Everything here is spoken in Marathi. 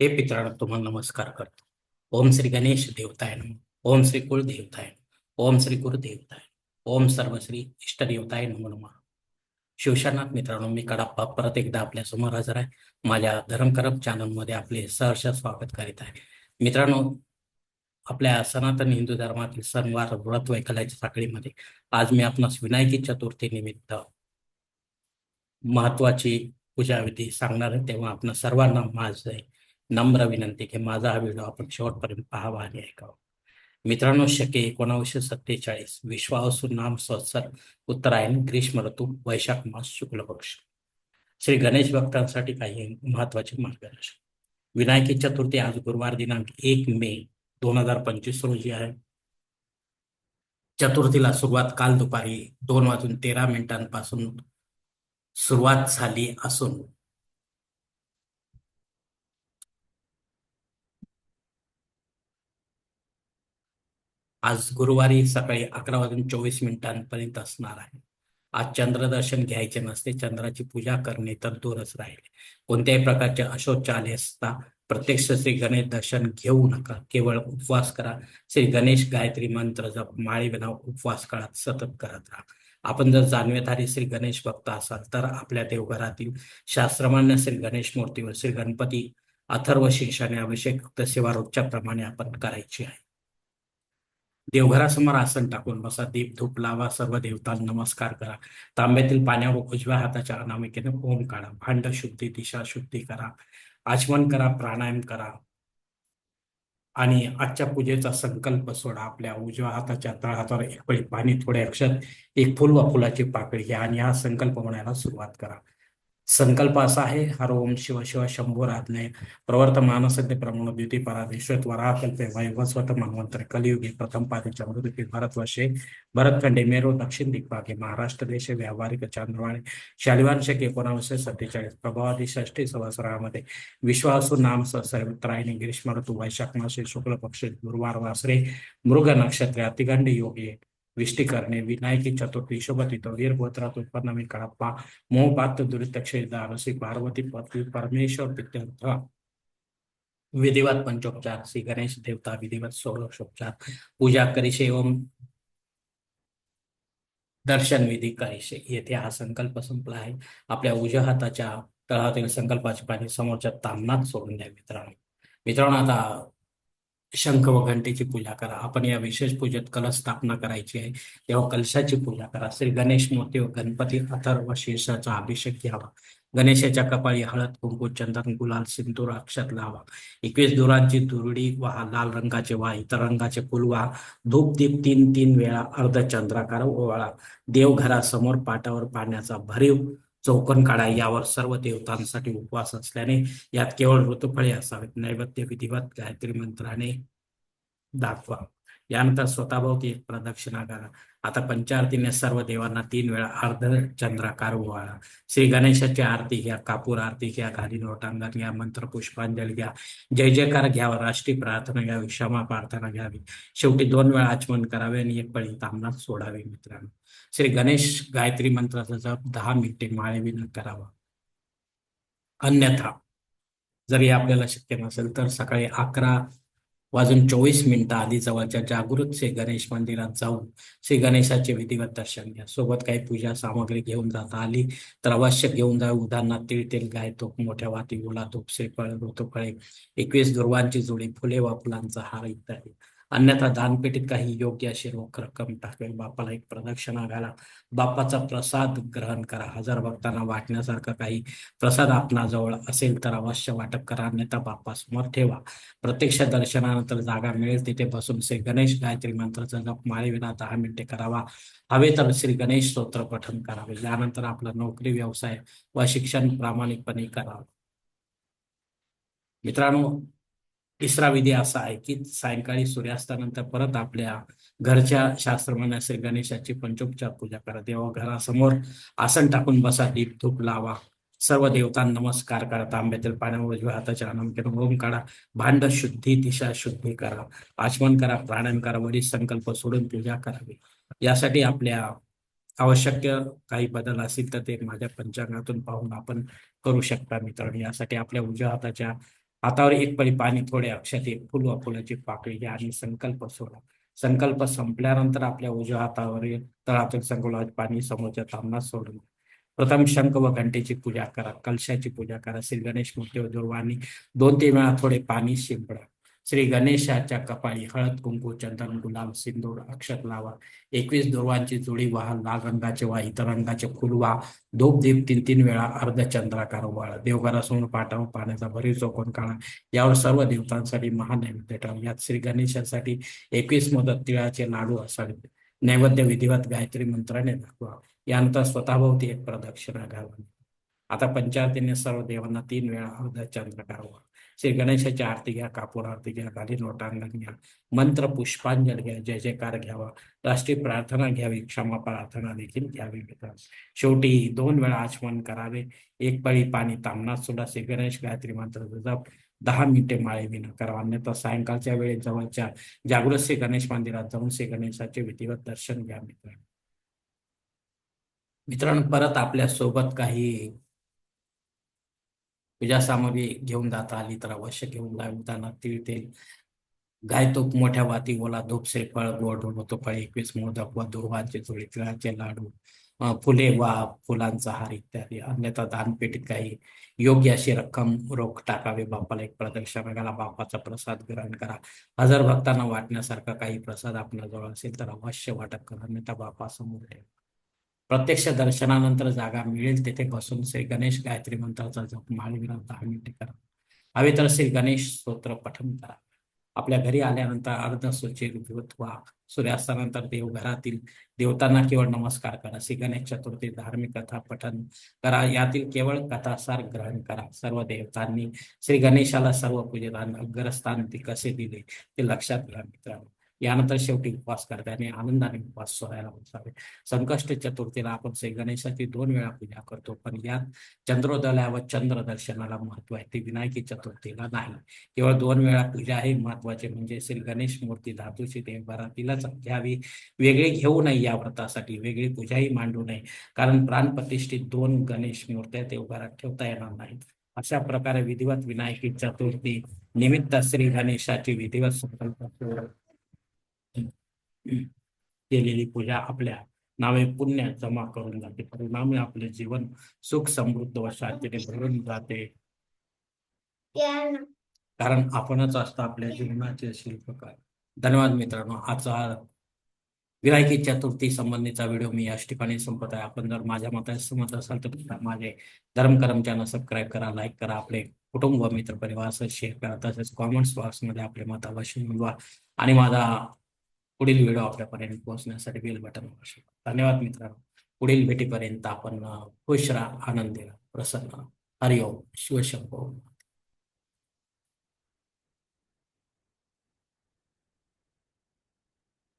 हे पित्रांनो तुम्हाला नमस्कार करतो. ओम श्री गणेश देवताय नम. ओम श्री कुळ देवताय ओम श्री गुरु देवताय ओम सर्व श्री इष्ट देवताय नमो नमः. शिवशानाथ मित्रांनो मी कडाप्पा परत एकदा आपल्यासमोर हजर आहे. माझ्या धर्मकरम चॅनलमध्ये आपले सहर्ष स्वागत करीत आहे. मित्रांनो आपल्या सनातन हिंदू धर्मातील सणवार व्रत वैकल्याच्या साखळीमध्ये आज मी आपणास विनायकी चतुर्थी निमित्त महत्वाची पूजाविधी सांगणार आहे. तेव्हा आपण सर्वांना माझे नम्र विनंती की माझा हा व्हिडिओ आपण शेवटपर्यंत पाहावा आणि ऐकावा. मित्रांनो शके एकोणावीसशे सत्तेचाळीस विश्वावसू नाम संवत्सर उत्तरायण ग्रीष्म ऋतू वैशाख मास शुक्ल पक्ष. श्री गणेश भक्तांसाठी काही महत्त्वाचे मार्गदर्शन विनायकी चतुर्थी आज गुरुवार दिनांक एक मे दोन हजार पंचवीस रोजी आहे. चतुर्थीला सुरुवात काल दुपारी दोन वाजून तेरा मिनिटांपासून सुरुवात झाली असून आज गुरुवारी सकाळी अकरा वाजून चोवीस मिनिटांपर्यंत असणार आहे. आज चंद्रदर्शन घ्यायचे नसते चंद्राची पूजा करणे तर दूरच राहिले. कोणत्याही प्रकारचे अशोचाले असता प्रत्यक्ष श्री गणेश दर्शन घेऊ नका केवळ उपवास करा. श्री गणेश गायत्री मंत्र जप माळी विना उपवास काळात सतत करत राहा. आपण जर जाणवेधारी श्री गणेश भक्त असाल तर आपल्या देवघरातील शास्त्रमान्य श्री गणेश मूर्तीवर श्री गणपती अथर्व शिक्षाने अभिषेक सेवा रोजच्या प्रमाणे आपण करायची आहे. देवघरासमोर आसन टाकून बसा दीप धूप लावा सर्व देवतांना नमस्कार करा. तांब्यातील पाण्यावर उजव्या हाताच्या अनामिकेने ओम काढा. भांड शुद्धी दिशा शुद्धी करा. आचमन करा प्राणायाम करा. आणि आजच्या पूजेचा संकल्प सोडा. आपल्या उजव्या हाताच्या तळहातावर एक पळी पाणी थोडे अक्षर एक फुल व फुलाची पाकळी घ्या आणि हा संकल्प म्हणायला सुरुवात करा. संकल्प असा आहे हर ओम शिव शिव शंभू राधने प्रवर्तमान सद्य प्रमाण द्युती परा वराकल्पे वैवस्वत मनवंतर कलियुगे प्रथम पादीच्या मृत्यू भारतवर्षे भरतखंडे मेरू दक्षिण दिग्भागे महाराष्ट्र देशे व्यावहारिक चांद्रवाणी शालिवांशक एकोणावीसशे सत्तेचाळीस प्रभावादी षष्टी संवत्सरामध्ये विश्वासू नाम सहस्रायणी ग्रीष्म ऋतू वैशाख मासे शुक्ल पक्ष गुरुवार वासरे मृग नक्षत्रे अतिगंड योगे विष्टी करणे विनायकी चतुर्थी शुभतित वीर गोत्रात उत्पन्न मी कडप्पा मोहपात दुरितक्षेदा रसिक पार्वती पती परमेश्वर विधिवत पंचोपचार श्री गणेश देवता विधिवत सोळोपचार पूजा करीशे एवं दर्शन विधी करीशे येथे हा संकल्प संपला आहे आपल्या उजव्या हाताच्या तळातील संकल्पाची पाणी समोरच्या तामनात सोडून द्या मित्रांनो मित्रांनो आता शंख व घंटेची पूजा करा. आपण या विशेष पूजेत कलश स्थापना करायची आहे. तेव्हा कलशाची पूजा करा. श्री गणेश मूर्ती व गणपती अथर्व शीर्षाचा अभिषेक घ्यावा. गणेशाच्या कपाळी हळद कुंकू चंदन गुलाल सिंदूर अक्षत लावा. एकवीस दुरांची दुरडी वा लाल रंगाचे वा इतर रंगाचे फुल वाहा. धूप दीप तीन तीन वेळा अर्धचंद्राकार ओवाळा. देवघरासमोर पाटावर पाण्याचा भरीव चौकन काढा. यावर सर्व देवतांसाठी उपवास असल्याने यात केवळ ऋतुफळे असावेत. नैवेद्य विधिवत गायत्री मंत्राने दाखवा. यानंतर स्वतःभोवती एक प्रदक्षिणा करा. आता पंचारतीने सर्व देवांना तीन वेळा अर्ध चंद्राकार ओवाळा श्री गणेशाची आरती घ्या कापूर आरती घ्या घाली लोटांगण घ्या मंत्र पुष्पांजली घ्या. जय जयकार घ्यावा राष्ट्रीय प्रार्थना घ्यावी क्षमा प्रार्थना घ्यावी. शेवटी दोन वेळा आचमन करावे आणि एक पळी तांबणात सोडावे मित्रांनो. श्री गणेश गायत्री मंत्राचा जप दहा मिनिटे माळेविन करावा. अन्यथा जरी आपल्याला शक्य नसेल तर सकाळी अकरा वाजून चोवीस मिनिटं आधी जवळच्या जागृत श्री गणेश मंदिरात जाऊन श्री गणेशाचे विधिवत दर्शन घ्या. सोबत काही पूजा सामग्री घेऊन जाता आली तर अवश्य घेऊन जा. उदाहरणार्थ तीळ तेल गाय तो मोठ्या वाती गुला तूप श्रीफळ ऋतुफळे एकवीस दुर्वांची जोडी फुले व फुलांचा हार इत्यादी. अन्यथा दानपेटीत काही योग्य अशी रोख रक्कम टाकेल. बापाला एक प्रदक्षिणा घाला. बाप्पाचा प्रसाद ग्रहण करा. हजार भक्तांना वाटण्यासारखा काही प्रसाद आपणाजवळ असेल तर अवश्य वाटप करा. अन्यथा बापासमोर ठेवा. प्रत्यक्ष दर्शनानंतर जागा मिळेल. तिथे बसून श्री गणेश गायत्री मंत्राचा जप माळेविना दहा मिनिटे करावा. हवे तर श्री गणेश स्तोत्र पठन करावे. यानंतर आपला नोकरी व्यवसाय व शिक्षण प्रामाणिकपणे करावं. मित्रांनो तिसरा विधी असा आहे की सायंकाळी सूर्यास्तानंतर परत आपल्या घरच्या शास्त्रमान्य श्री गणेशाची पंचोपचार पूजा करा. देवा घरासमोर आसन टाकून बसा दीप धूप लावा. सर्व देवतांना नमस्कार करा. तांब्यातील पाण्यावर उजव्या हाताच्या अनामकेतून ओम काढा. भांड शुद्धी दिशा शुद्धी करा. आचमन करा प्राणायाम करा वरील संकल्प सोडून पूजा करावी. यासाठी आपल्या आवश्यक काही बदल असतील तर ते माझ्या पंचांगातून पाहून आपण करू शकता मित्रांनो. यासाठी आपल्या उजव्या हाताच्या हातावर एक पळी पाणी थोडे अक्षते फुल व फुलाची पाकळी घ्या आणि संकल्प सोडा. संकल्प संपल्यानंतर आपल्या उजव्या हातावरील तळातील संकल्पाचे पाणी समोरच्या तांबणात सोडून प्रथम शंख व घंटेची पूजा करा कलशाची पूजा करा श्री गणेश मूर्ती व दोन तीन वेळा थोडे पाणी शिंपडा. श्री गणेशाच्या कपाळी हळद कुंकू चंदन गुलाब सिंदूर अक्षत लावा. एकवीस दुर्वांची जोडी व्हा लाल रंगाचे वा इतर रंगाचे फुल वा धूप दीप तीन तीन वेळा अर्धचंद्राकार वाळा देवघरासमोर पाटावर पाण्याचा भरीव चौकोन काढा. यावर सर्व देवतांसाठी महानैवेद्य ठेवा. यात श्री गणेशासाठी एकवीस मोदक तिळाचे लाडू असावेत. नैवेद्य विधिवत गायत्री मंत्राने दाखवा. यानंतर स्वतःभोवती एक प्रदक्षिणा घाला आता पंचारतीने सर्व देवांना तीन वेळा अर्धचंद्राकार व्हा श्री गणेशाची आरती घ्या कापूर आरती घ्या गाली लोटांगण घ्या मंत्र पुष्पांजल घ्या जय जयकार घ्यावा. राष्ट्रीय प्रार्थना घ्यावी क्षमा प्रार्थना देखील घ्यावी. मित्र शेवटी दोन वेळा आचमन करावे. एक पळी पाणी तांबणात सुद्धा श्री गणेश गायत्री मंत्र जप. दहा मिनिटे माळे विना करा. अन्यथा सायंकाळच्या वेळेत जवळच्या जागृत श्री गणेश मंदिरात जाऊन श्री गणेशाचे विधिवत दर्शन घ्या मित्रांनो. मित्रांनो परत आपल्यासोबत काही पूजा सामग्री घेऊन जाता आली तर अवश्य घेऊन जाताना तीळ तेल गाय तूप मोठ्या वाती ओला धूप श्रीफळ गोड होतो फळ एकवीस मोदक व दुर्वांचे चोळी तिळाचे लाडू फुले वा फुलांचा हार इत्यादी. अन्यथा दानपेटीत काही योग्य अशी रक्कम रोख टाकावे. बापाला एक प्रदक्षिणा घाला बापाचा प्रसाद ग्रहण करा. हजर भक्तांना वाटण्यासारखा काही प्रसाद आपल्याजवळ असेल तर अवश्य वाटप करा. अन्यथा बापासमोर ठेवा. प्रत्यक्ष दर्शनानंतर जागा मिळेल. तेथे बसून श्री गणेश गायत्री मंत्राचा जप माळविना दहा मिनिटे करा. हवे तर श्री गणेश स्तोत्र पठन करा. आपल्या घरी आल्यानंतर अर्धसूची विभूत व्हा. सूर्यास्तानंतर देवघरातील देवतांना केवळ नमस्कार करा. श्री गणेश चतुर्थी धार्मिक कथा पठन करा. यातील केवळ कथासार ग्रहण करा. सर्व देवतांनी श्री गणेशाला सर्व पूजेदान अग्रस्थान ते कसे दिले. ते लक्षात घ्या मित्रांनो. यानंतर शेवटी उपवास करते आणि आनंदाने उपवास सोडायला बसावे संकष्ट चतुर्थीला आपण श्री गणेशाची दोन वेळा पूजा करतो पण यात चंद्रोदयाला व चंद्र दर्शनाला महत्त्व आहे ते विनायकी चतुर्थीला नाही. केवळ दोन वेळा पूजा हे महत्त्वाचे म्हणजे श्री गणेश मूर्ती धातूची तिलाच घ्यावी. वेगळी घेऊ नये या व्रतासाठी वेगळी पूजाही मांडू नये. कारण प्राणप्रतिष्ठित दोन गणेश मूर्त्या देवघरात ठेवता येणार नाहीत. अशा प्रकारे विधिवत विनायकी चतुर्थी निमित्त श्री गणेशाची विधिवत संकल्प केलेली पूजा आपल्या नावे पुण्य जमा करून जाते. परिणामी आपले जीवन सुख समृद्ध व शांतीने भरून जाते. कारण आपणच असतो आपल्या जीवनाचे शिल्पकार. धन्यवाद मित्रांनो. आजचा विनायकी चतुर्थी संबंधीचा व्हिडिओ मी याच ठिकाणी संपत आहे. आपण जर माझ्या मताशी सहमत असाल तर माझे धर्म चॅनल सबस्क्राईब करा लाईक करा आपले कुटुंब मित्र परिवार शेअर करा. तसेच कॉमेंट्स बॉक्समध्ये आपले मत अवश्य नोंदवा. आणि माझा पुढील व्हिडिओ आपल्यापर्यंत पोहोचण्यासाठी बेल बटन आवश्यक धन्यवाद मित्रांनो. पुढील भेटीपर्यंत आपण खुश राहा आनंदी राहा. प्रसन्न हरिओम. शिवशंभो